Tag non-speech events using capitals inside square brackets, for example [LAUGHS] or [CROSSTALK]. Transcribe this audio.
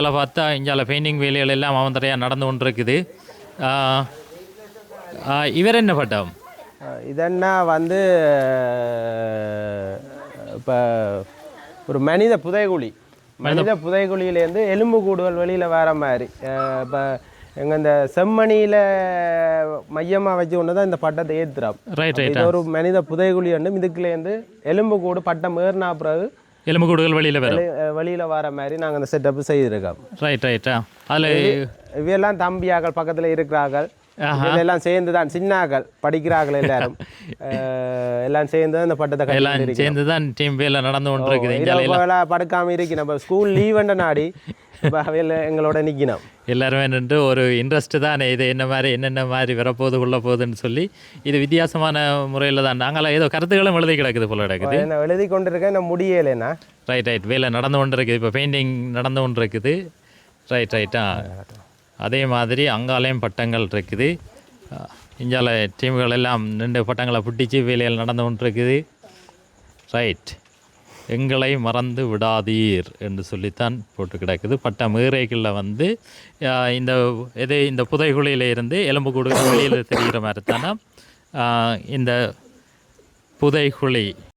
அதில் பார்த்தா இங்கே பெயிண்டிங் வேலைகள் எல்லாம் அவந்தரையாக நடந்து கொண்டு இருக்குது ஆ, ஆ, இவர் என்ன பட்டம்? இதென்னா வந்து இப்போ ஒரு மனித புதைகுழி. மனித புதைகுழியிலேருந்து எலும்பு கூடுகள் வெளியில் வர மாதிரி. இப்போ எங்கள் இந்த செம்மணியில் மையமாக வச்சு கொண்டு தான் இந்த பட்டத்தை ஏற்றுறோம் இது ஒரு மனித புதைகுழி வந்து இதுக்குலேருந்து எலும்பு கூடு பட்டம் ஏறினா பிறகு எலும்புக்கூடுகள் வெளியில் வரும். வெளியில் வர மாதிரி நாங்கள் அந்த செட்டப் செய்திருக்கோம். ரைட் ரைட்டா அதில் இவையெல்லாம் தம்பியாக்கள் பக்கத்தில் இருக்கிறார்கள். இதெல்லாம் சேர்ந்து தான் சின்னாக்கள் படிக்கிறார்கள் எல்லாரும். [LAUGHS] எல்லாம் சேர்ந்து இந்த பட்டத்தை எல்லாம் சேர்ந்து தான் டீம் வேலை நடந்து கொண்டு இருக்குது இங்கே இரவு படுக்காம இருக்கு நம்ம ஸ்கூல் லீவ் நாடி. [LAUGHS] இப்போ அவையில் எங்களோட நிற்கணும் எல்லாருமே நின்று ஒரு இன்ட்ரெஸ்ட் தான் இது என்ன மாதிரி என்னென்ன மாதிரி வரப்போகுது உள்ள போகுதுன்னு சொல்லி இது வித்தியாசமான முறையில் தான். நாங்களாம் ஏதோ கருத்துக்களும் எழுதி கிடக்குது போல கிடக்குது. நான் எழுதி கொண்டிருக்கேன் நான் முடியலைண்ணா ரைட் ரைட் வேலை நடந்து கொண்டு இருக்குது இப்போ பெயிண்டிங் நடந்து கொண்டு இருக்குது ரைட் ரைட்டா அதே மாதிரி அங்காலையும் பட்டங்கள் இருக்குது. இந்தியாவில் டீம்கள் எல்லாம் ரெண்டு பட்டங்களை பிடிச்சி வேலைகள் நடந்து கொண்டு இருக்குது ரைட் எங்களை மறந்து விடாதீர் என்று சொல்லித்தான் போட்டு கிடக்குது. பட்ட மீறைகளில் வந்து இந்த இது இந்த புதைகுழியில இருந்து எலும்புக்கூடு வெளியில் தெரிகிற மாதிரி தானே இந்த புதைகுழி